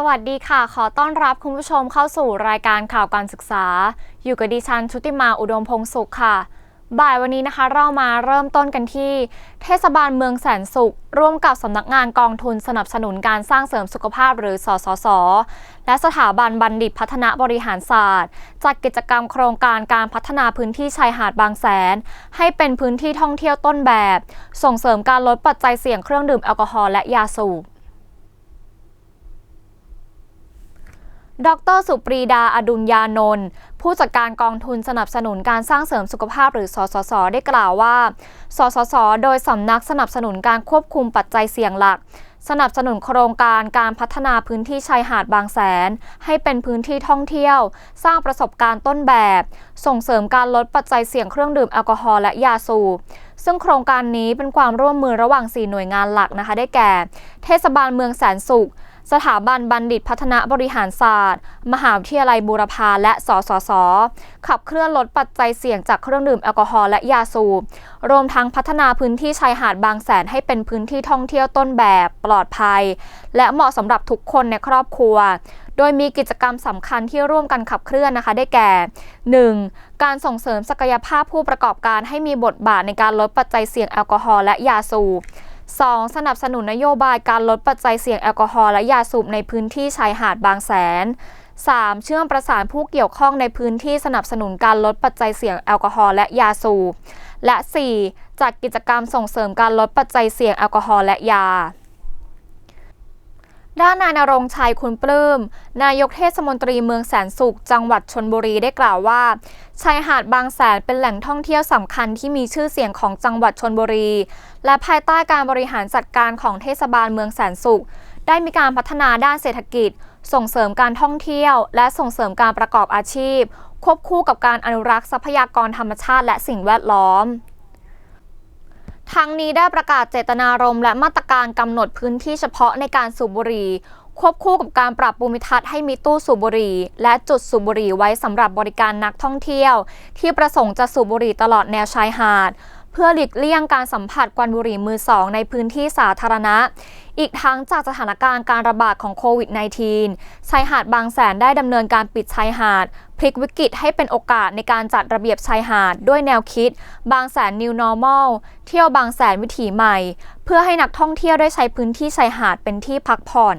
สวัสดีค่ะ ขอต้อนรับคุณผู้ชมเข้าสู่รายการข่าวการศึกษา อยู่กับดิฉันชุติมาอุดมพงสุขค่ะ บ่ายวันนี้นะคะ เรามาเริ่มต้นกันที่ เทศบาลเมืองแสนสุข ร่วมกับสำนักงานกองทุนสนับสนุนการสร้างเสริมสุขภาพหรือสสส และสถาบันบัณฑิตพัฒนาบริหารศาสตร์ จัดกิจกรรมโครงการการพัฒนาพื้นที่ชายหาดบางแสน ให้เป็นพื้นที่ท่องเที่ยวต้นแบบ ส่งเสริมการลดปัจจัยเสี่ยงเครื่องดื่มแอลกอฮอล์และยาสูบ ดรสุปรีดาอดุลยานนท์ผู้จัดการกองทุนสนับสนุนการสร้างเสริมสุขภาพหรือสสส ได้กล่าวว่า สสส โดยสำนักสนับสนุนการควบคุมปัจจัยเสี่ยงหลัก สนับสนุนโครงการการพัฒนาพื้นที่ชายหาดบางแสน ให้เป็นพื้นที่ท่องเที่ยว สร้างประสบการณ์ต้นแบบ ส่งเสริมการลดปัจจัยเสี่ยงเครื่องดื่มแอลกอฮอล์และยาสูบซึ่งโครงการนี้เป็นความร่วมมือระหว่าง 4 หน่วยงานหลักนะคะได้แก่ เทศบาลเมืองแสนสุข สถาบันบัณฑิตพัฒนาบริหารศาสตร์ มหาวิทยาลัยบูรพาและสสส ขับเคลื่อนลดปัจจัยเสี่ยงจากเครื่องดื่มแอลกอฮอล์และยาสูบ รวมทั้งพัฒนาพื้นที่ชายหาดบางแสนให้เป็นพื้นที่ท่องเที่ยวต้นแบบปลอดภัย และเหมาะสำหรับทุกคนในครอบครัว โดยมีกิจกรรมสำคัญที่ร่วมกันขับเคลื่อนนะคะ ได้แก่ 1. การส่งเสริมศักยภาพผู้ประกอบการให้มีบทบาทในการลดปัจจัยเสี่ยงแอลกอฮอล์และยาสูบ 2. สนับสนุนนโยบายการลดปัจจัยเสี่ยงแอลกอฮอล์และยาสูบในพื้นที่ชายหาดบางแสน 3. เชื่อมประสานผู้เกี่ยวข้องในพื้นที่สนับสนุนการลดปัจจัยเสี่ยงแอลกอฮอล์และยาสูบ และ 4. จัดกิจกรรมส่งเสริมการลดปัจจัยเสี่ยงแอลกอฮอล์และยา ด้านนายนรงชัยคุณปลื้ม นายกเทศมนตรีเมืองแสนสุข จังหวัดชนบุรีได้กล่าวว่า ชายหาดบางแสนเป็นแหล่งท่องเที่ยวสำคัญที่มีชื่อเสียงของจังหวัดชนบุรี และภายใต้การบริหารจัดการของเทศบาลเมืองแสนสุข ได้มีการพัฒนาด้านเศรษฐกิจ ส่งเสริมการท่องเที่ยว และส่งเสริมการประกอบอาชีพ ควบคู่กับการอนุรักษ์ทรัพยากรธรรมชาติและสิ่งแวดล้อม ทั้งนี้ได้ประกาศเจตนารมณ์และมาตรการกำหนดพื้นที่เฉพาะในการสูบบุหรี่ควบคู่กับการปรับภูมิทัศน์ให้มีตู้สูบบุหรี่ และจุดสูบบุหรี่ไว้สำหรับบริการนักท่องเที่ยว ที่ประสงค์จะสูบบุหรี่ตลอดแนวชายหาด พื่อหลีกเลี่ยงการสัมผัสควันบุหรี่มือสองในพื้นที่สาธารณะ อีกทั้งจากสถานการณ์การระบาดของโควิด -19 ชายหาดบางแสนได้ดำเนินการปิดชายหาด พลิกวิกฤตให้เป็นโอกาสในการจัดระเบียบชายหาด ด้วยแนวคิด บางแสน New Normal เที่ยวบางแสนวิถีใหม่ เพื่อให้นักท่องเที่ยวได้ใช้พื้นที่ชายหาดเป็นที่พักผ่อน